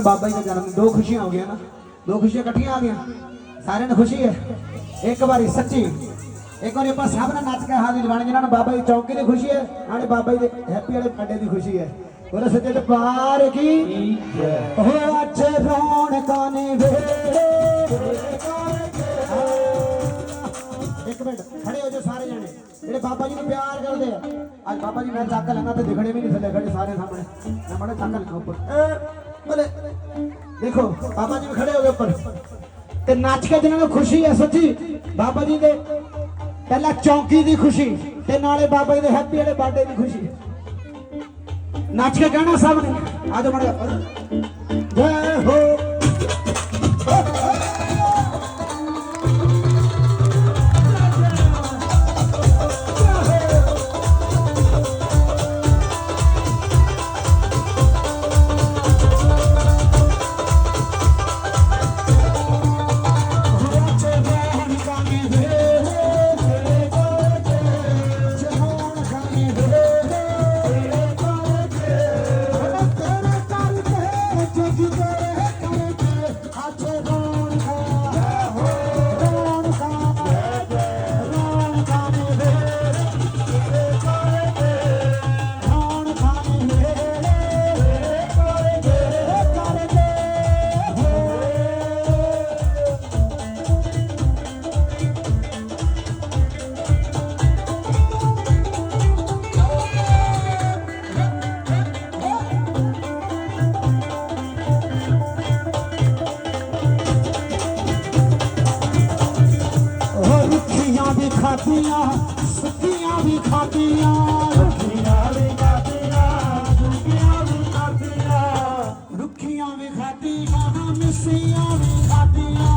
ਬਾਬਾ ਜੀ ਦਾ ਜਨਮ ਦੋ ਖੁਸ਼ੀਆਂ ਹੋ ਗਈਆਂ ਨਾ। ਦੋ ਖੁਸ਼ੀਆਂ ਇਕੱਠੀਆਂ ਆ ਗਈਆਂ। ਸਾਰਿਆਂ ਨੂੰ ਖੁਸ਼ੀ ਹੈ। ਇੱਕ ਵਾਰੀ ਸੱਚੀ। ਇੱਕ ਵਾਰੀ ਆਪਾਂ ਸਭ ਨਾਲ ਨੱਚ ਕੇ ਹਾਜ਼ਰ ਬਣ ਜਿਨ੍ਹਾਂ ਨੂੰ ਬਾਬਾ ਜੀ ਚੌਂਕੀ ਦੀ ਖੁਸ਼ੀ ਹੈ, ਨਾਲੇ ਬਾਬਾ ਜੀ ਦੇ ਹੈਪੀ ਵਾਲੇ ਬਰਥਡੇ ਦੀ ਖੁਸ਼ੀ ਹੈ। ਬੋਲੇ ਸੱਚੇ ਦਰਬਾਰ ਕੀ ਹੋ ਅੱਜ ਰੌਣਕਾਂ ਨੇ ਵੇੜੇ ਇੱਕ ਮਿੰਟ, ਖੜੇ ਹੋ ਜਾਓ ਸਾਰੇ ਜਣੇ। ਜਿਹੜੇ ਬਾਬਾ ਜੀ ਨੂੰ ਪਿਆਰ ਕਰਦੇ ਆ। ਅੱਜ ਬਾਬਾ ਜੀ ਮੈਂ ਚੱਕ ਲੈਣਾ ਤੇ ਦਿਖਣੇ ਵੀ ਨਹੀਂ ਥੱਲੇ, ਖੜੇ ਸਾਰੇ ਸਾਹਮਣੇ। ਮੈਂ ਬੜਾ ਚੱਕ ਲੈਣਾ ਉੱਪਰ। ਅਹ, ਦੇਖੋ ਬਾਬਾ ਜੀ ਵੀ ਖੜੇ ਹੋ ਗਏ ਉੱਪਰ ਤੇ ਨੱਚ ਕੇ ਜਿਹਨਾਂ ਨੂੰ ਖੁਸ਼ੀ ਹੈ ਸੱਚੀ ਬਾਬਾ ਜੀ ਦੇ ਪਹਿਲਾਂ ਚੌਂਕੀ ਦੀ ਖੁਸ਼ੀ ਤੇ ਨਾਲੇ ਬਾਬਾ ਜੀ ਦੇ ਹੈਪੀ ਵਾਲੇ ਬਰਥਡੇ ਦੀ ਖੁਸ਼ੀ ਨੱਚ ਕੇ ਕਹਿਣਾ ਸਭ ਨੇ ਆਜੋ ਮੜਾ ਜੈ ਹੋ ਖਾਧੀਆਂ, ਸੁੱਕੀਆਂ ਵੀ ਖਾਧੀਆਂ। ਰੁੱਖੀਆਂ ਵੀ ਖਾਧੀਆਂ, ਸੁੱਕੀਆਂ ਵੀ ਖਾਧੀਆਂ। ਰੁੱਖੀਆਂ ਵੀ ਖਾਧੀਆਂ, ਮਿੱਸੀਆਂ ਵੀ ਖਾਧੀਆਂ।